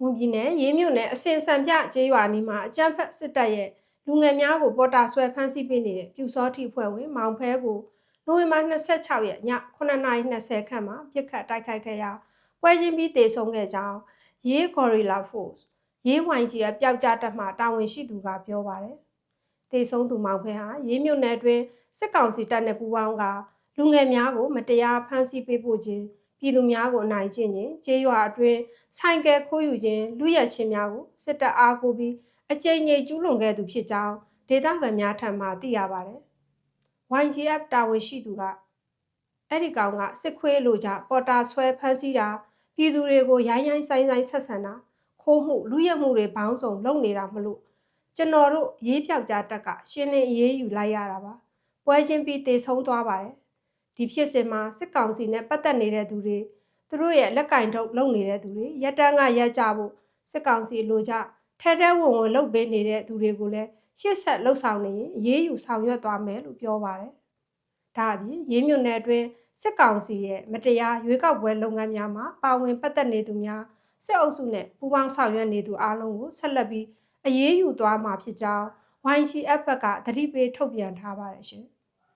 မွန်ပြည်နယ်ရေးမြို့နယ်အစင်စံပြကျေးရွာနီးမှာအကြမ်းဖက်စစ်တပ်ရဲ့လူငယ်များကိုပေါ်တာဆွဲဖမ်းဆီးပေးနေတဲ့ပြူစောတိဖွဲ့ဝင်မောင်ဖဲကိုနိုဝင်ဘာ26ရက်ည9:20ခန့်မှာပြစ်ခတ်တိုက်ခိုက်ခဲ့ရာပွဲချင်းပြီးတေဆုံးခဲ့ကြောင်းရေး Gorilla Force ရေး YG ရဲ့ပျောက်ကြားတပ်မှတာဝန်ရှိသူကပြောပါတယ်။တေဆုံးသူမောင်ဖဲဟာရေးမြို့နယ်အတွင်းစစ်ကောင်စီတပ်နဲ့ပူးပေါင်းကလူငယ်များကိုမတရားဖမ်းဆီးပေးဖို့ခြင်း ပြည်သူများကိုအနိုင်ကျင့်ခြင်းကျေးရွာအတွင်းဆိုင်ကယ်ခိုးယူခြင်းလူရက်ချင်းများကိုစစ်တပ်အားကိုပြီးအကြိမ်ကြိမ်ကျူးလွန်ခဲ့သူဖြစ်ကြောင်းဒေသခံများထံမှသိရပါတယ်။ YGF တာဝန်ရှိသူကအဲ့ဒီကောင်ကစစ်ခွေးလိုကြပေါ်တာဆွဲဖမ်းဆီးတာပြည်သူတွေကိုရိုင်းရိုင်းဆိုင်ဆိုင်ဆက်ဆံတာခိုးမှုလူရက်မှုတွေဘောင်းစုံလုပ်နေတာမလို့ကျွန်တော်တို့ရေးပြောက်ကြားတက်ကရှင်းလင်းအေးအေးယူလိုက်ရတာပါပွဲချင်းပြီးတေဆုံးသွားပါတယ် ဒီဖြစ်စဉ်မှာစစ်ကောင်စီနဲ့ပတ်သက်နေတဲ့သူတွေသူတို့ရဲ့လက်ကင်ထုတ်လုပ်နေတဲ့သူတွေရက်တန်းကရက်ကြဖို့စစ်ကောင်စီလိုကြထဲထဲဝင်ဝင်လုပ်ပေးနေတဲ့သူတွေကိုလည်းရှေ့ဆက်လှုပ်ဆောင်နေရင်အေးအေးယူဆောင်ရွက်သွားမယ်လို့ပြောပါတယ်ဒါအပြင်ရေးမြုံနယ်အတွင်းစစ်ကောင်စီရဲ့မတရားရွေးကောက်ပွဲလုပ်ငန်းများမှာပါဝင်ပတ်သက်နေသူများစစ်အုပ်စုနဲ့ပူးပေါင်းဆောင်ရွက်နေသူအလုံးကိုဆက်လက်ပြီးအရေးယူသွားမှာဖြစ်ကြောင်း YGF ကသတိပေးထုတ်ပြန်ထားပါတယ်ရှင်။